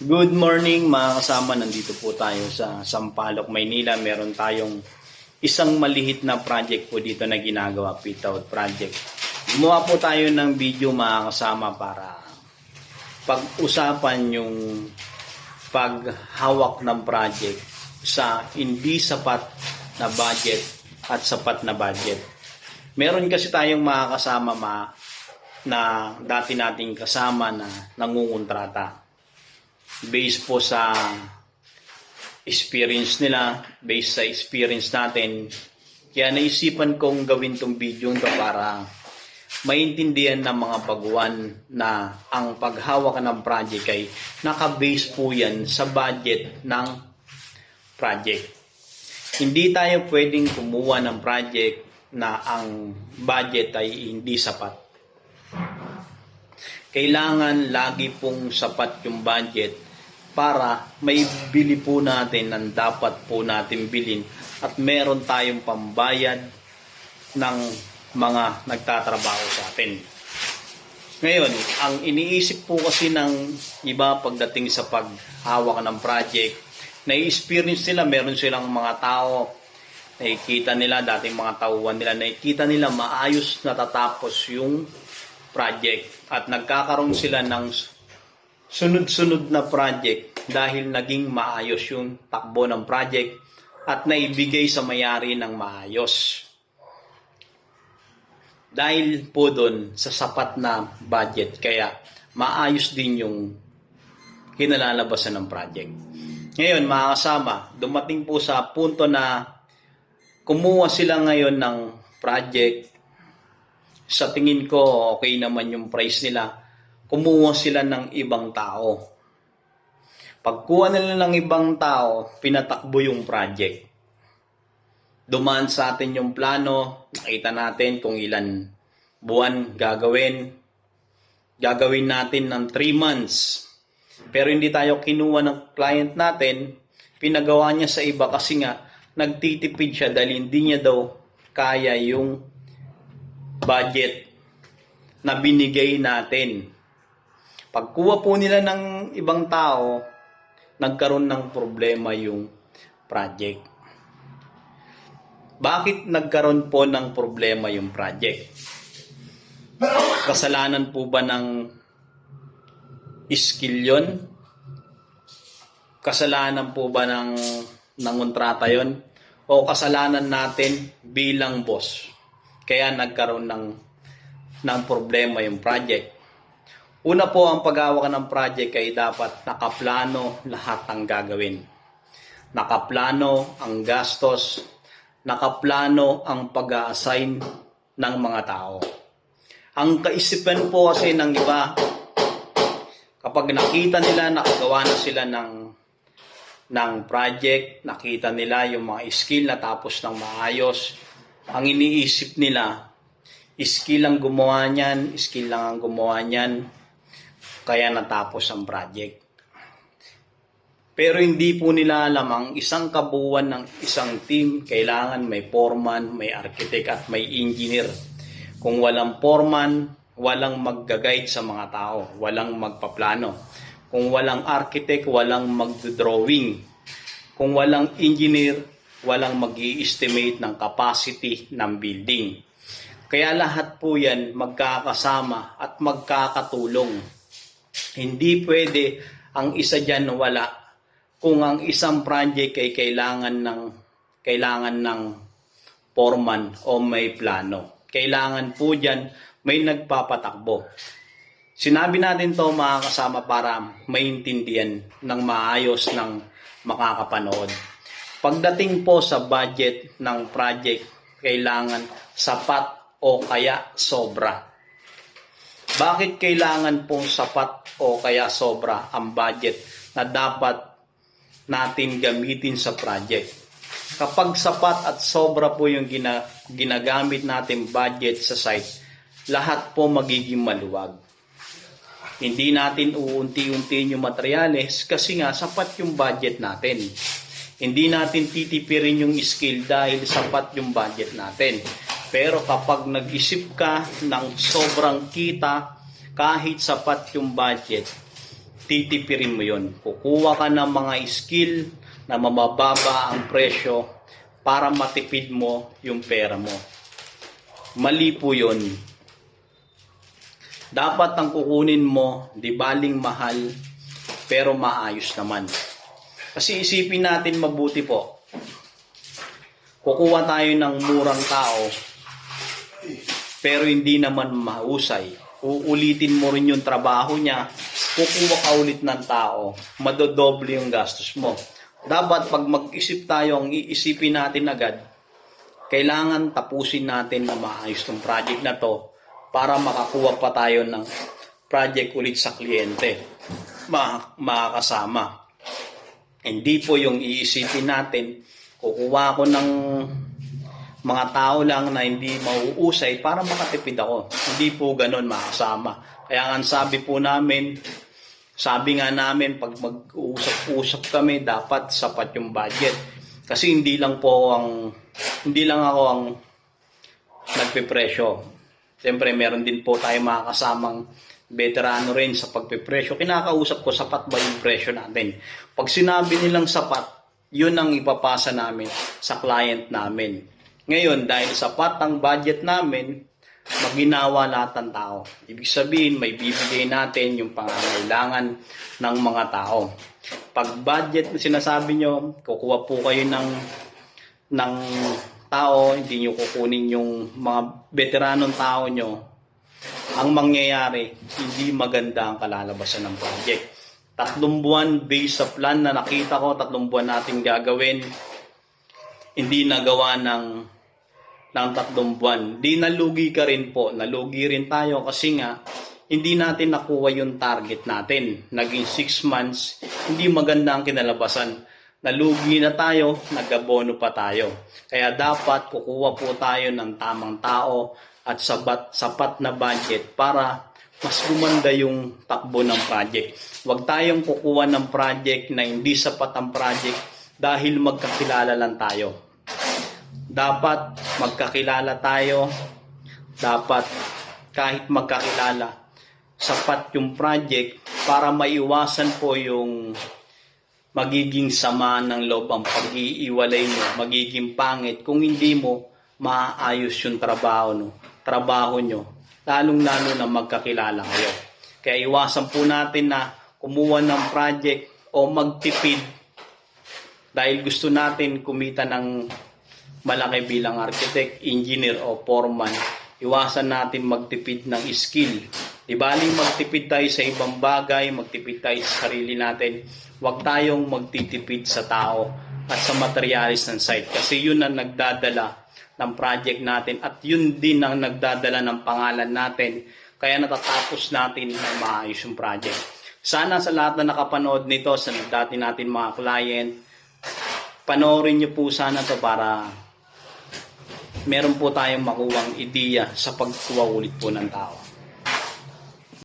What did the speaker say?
Good morning mga kasama, nandito po tayo sa Sampaloc, Maynila. Meron tayong isang malihit na project po dito na ginagawa, pit out project. Gumawa po tayo ng video mga kasama para pag-usapan yung paghawak ng project sa hindi sapat na budget at sapat na budget. Meron kasi tayong mga kasama ma na dati nating kasama na nangungontrata based po sa experience nila, based sa experience natin. Kaya naisipan kong gawin tong video to para maintindihan ng mga baguhan na ang paghawak ng project ay nakabase po yan sa budget ng project. Hindi tayo pwedeng kumuha ng project na ang budget ay hindi sapat. Kailangan lagi pong sapat yung budget para may bili po natin ang dapat po natin bilhin. At meron tayong pambayad ng mga nagtatrabaho sa atin. Ngayon, ang iniisip po kasi ng iba pagdating sa paghawak ng project, na-experience nila, meron silang mga tao, nakikita nila, dating mga tauhan nila, nakikita nila maayos natatapos yung project. At nagkakaroon sila ng sunod-sunod na project dahil naging maayos yung takbo ng project at naibigay sa mayari ng maayos. Dahil po doon sa sapat na budget kaya maayos din yung kinalalabasan ng project. Ngayon mga kasama, dumating po sa punto na kumuha sila ngayon ng project sa tingin ko okay naman yung price nila kumuha sila ng ibang tao. Pagkuha nila ng ibang tao, pinatakbo yung project. Dumaan sa atin yung plano, nakita natin kung ilan buwan gagawin. Gagawin natin ng 3 months. Pero hindi tayo kinuha ng client natin, pinagawa niya sa iba kasi nga nagtitipid siya dahil hindi niya daw kaya yung budget na binigay natin. Pagkuha po nila ng ibang tao, nagkaroon ng problema yung project. Bakit nagkaroon po ng problema yung project? Kasalanan po ba ng skill yun? Kasalanan po ba ng nangontrata yon? O kasalanan natin bilang boss? Kaya nagkaroon ng, ng problema yung project. Una po ang paghawak ng project ay dapat nakaplano lahat ang gagawin. Nakaplano ang gastos, nakaplano ang pag-assign ng mga tao. Ang kaisipan po kasi ng iba, kapag nakita nila nakagawa na sila ng ng project, nakita nila yung mga skill na tapos ng maayos, ang iniisip nila, skill lang gumawa niyan, skill lang ang gumawa niyan, kaya natapos ang project. Pero hindi po nila alam ang isang kabuuan ng isang team, kailangan may foreman, may architect at may engineer. Kung walang foreman, walang magga-guide sa mga tao, walang magpaplano. Kung walang architect, walang magdodrawing. Kung walang engineer, walang mag estimate ng capacity ng building. Kaya lahat po yan magkakasama at magkakatulong hindi pwede ang isa diyan wala kung ang isang project ay kailangan ng kailangan ng foreman o may plano. Kailangan po diyan may nagpapatakbo. Sinabi natin to mga kasama para maintindihan ng maayos ng makakapanood. Pagdating po sa budget ng project, kailangan sapat o kaya sobra. Bakit kailangan pong sapat o kaya sobra ang budget na dapat natin gamitin sa project? Kapag sapat at sobra po yung gina, ginagamit natin budget sa site, lahat po magiging maluwag. Hindi natin uunti-unti yung materyales kasi nga sapat yung budget natin. Hindi natin titipirin yung skill dahil sapat yung budget natin. Pero kapag nag-isip ka ng sobrang kita, kahit sapat yung budget, titipirin mo yon. Kukuha ka ng mga skill na mabababa ang presyo para matipid mo yung pera mo. Mali po yun. Dapat ang kukunin mo, di baling mahal, pero maayos naman. Kasi isipin natin mabuti po. Kukuha tayo ng murang tao, pero hindi naman mahusay. Uulitin mo rin yung trabaho niya, kukuha ka ulit ng tao, madodoble yung gastos mo. Dapat pag mag-isip tayo, ang iisipin natin agad, kailangan tapusin natin na maayos tong project na to para makakuha pa tayo ng project ulit sa kliyente, ma makakasama. Hindi po yung iisipin natin, kukuha ko ng mga tao lang na hindi mauusay para makatipid ako. Hindi po ganun makasama. Kaya nga sabi po namin, sabi nga namin pag mag-uusap-usap kami, dapat sapat yung budget. Kasi hindi lang po ang hindi lang ako ang nagpepresyo. Siyempre, meron din po tayo mga kasamang veterano rin sa pagpepresyo. Kinakausap ko, sapat ba yung presyo natin? Pag sinabi nilang sapat, yun ang ipapasa namin sa client namin. Ngayon, dahil sapat ang budget namin, maginawa lahat ng tao. Ibig sabihin, may bibigay natin yung pangangailangan ng mga tao. Pag budget na sinasabi nyo, kukuha po kayo ng, ng tao, hindi nyo kukunin yung mga veteranong tao nyo, ang mangyayari, hindi maganda ang kalalabasan ng project. Tatlong buwan based sa plan na nakita ko, tatlong buwan natin gagawin, hindi nagawa ng ng tatlong buwan. Di nalugi ka rin po. Nalugi rin tayo kasi nga hindi natin nakuha yung target natin. Naging 6 months, hindi maganda ang kinalabasan. Nalugi na tayo, nagabono pa tayo. Kaya dapat kukuha po tayo ng tamang tao at sapat, sapat na budget para mas gumanda yung takbo ng project. Huwag tayong kukuha ng project na hindi sapat ang project dahil magkakilala lang tayo dapat magkakilala tayo. Dapat kahit magkakilala, sapat yung project para maiwasan po yung magiging sama ng loob ang pag-iiwalay mo, magiging pangit kung hindi mo maayos yung trabaho no, trabaho nyo, lalong-lalo na magkakilala kayo. Kaya iwasan po natin na kumuha ng project o magtipid dahil gusto natin kumita ng malaki bilang architect, engineer o foreman, iwasan natin magtipid ng skill. Di baling magtipid tayo sa ibang bagay, magtipid tayo sa sarili natin. Huwag tayong magtitipid sa tao at sa materialis ng site kasi yun ang nagdadala ng project natin at yun din ang nagdadala ng pangalan natin kaya natatapos natin na maayos yung project. Sana sa lahat na nakapanood nito, sa dati natin mga client, panoorin niyo po sana to para meron po tayong makuwang ideya sa pagkuha ulit po ng tao.